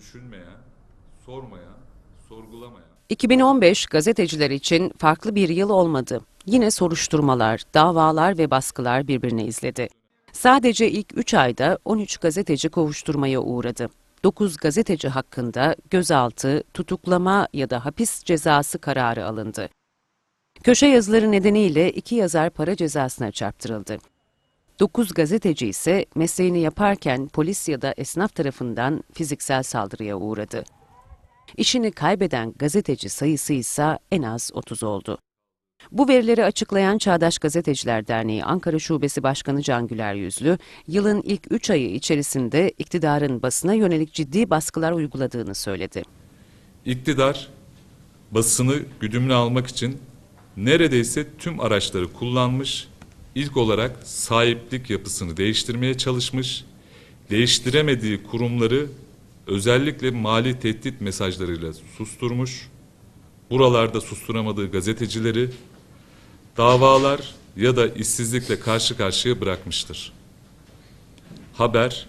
düşünmeyen, sormayan, sorgulamayan 2015 gazeteciler için farklı bir yıl olmadı. Yine soruşturmalar, davalar ve baskılar birbirine izledi. Sadece ilk 3 ayda 13 gazeteci kovuşturmaya uğradı. 9 gazeteci hakkında gözaltı, tutuklama ya da hapis cezası kararı alındı. Köşe yazıları nedeniyle iki yazar para cezasına çarptırıldı. 9 gazeteci ise mesleğini yaparken polis ya da esnaf tarafından fiziksel saldırıya uğradı. İşini kaybeden gazeteci sayısı ise en az 30 oldu. Bu verileri açıklayan Çağdaş Gazeteciler Derneği Ankara Şubesi Başkanı Can Güler Yüzlü, yılın ilk 3 ayı içerisinde iktidarın basına yönelik ciddi baskılar uyguladığını söyledi. İktidar basını güdümüne almak için neredeyse tüm araçları kullanmış, ilk olarak sahiplik yapısını değiştirmeye çalışmış, değiştiremediği kurumları özellikle mali tehdit mesajlarıyla susturmuş, buralarda susturamadığı gazetecileri davalar ya da işsizlikle karşı karşıya bırakmıştır. Haber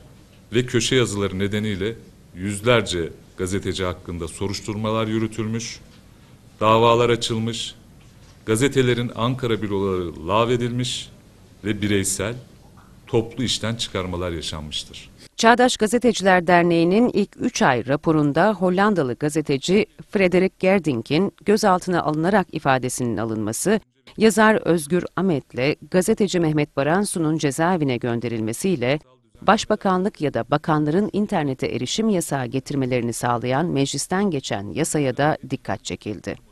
ve köşe yazıları nedeniyle yüzlerce gazeteci hakkında soruşturmalar yürütülmüş, davalar açılmış, gazetelerin Ankara büroları lağvedilmiş ve bireysel, toplu işten çıkarmalar yaşanmıştır. Çağdaş Gazeteciler Derneği'nin ilk 3 ay raporunda Hollandalı gazeteci Frederik Gerding'in gözaltına alınarak ifadesinin alınması, yazar Özgür Ahmet'le gazeteci Mehmet Baransu'nun cezaevine gönderilmesiyle Başbakanlık ya da bakanların internete erişim yasağı getirmelerini sağlayan meclisten geçen yasaya da dikkat çekildi.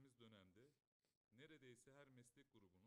geçtiğimiz dönemde neredeyse her meslek grubunun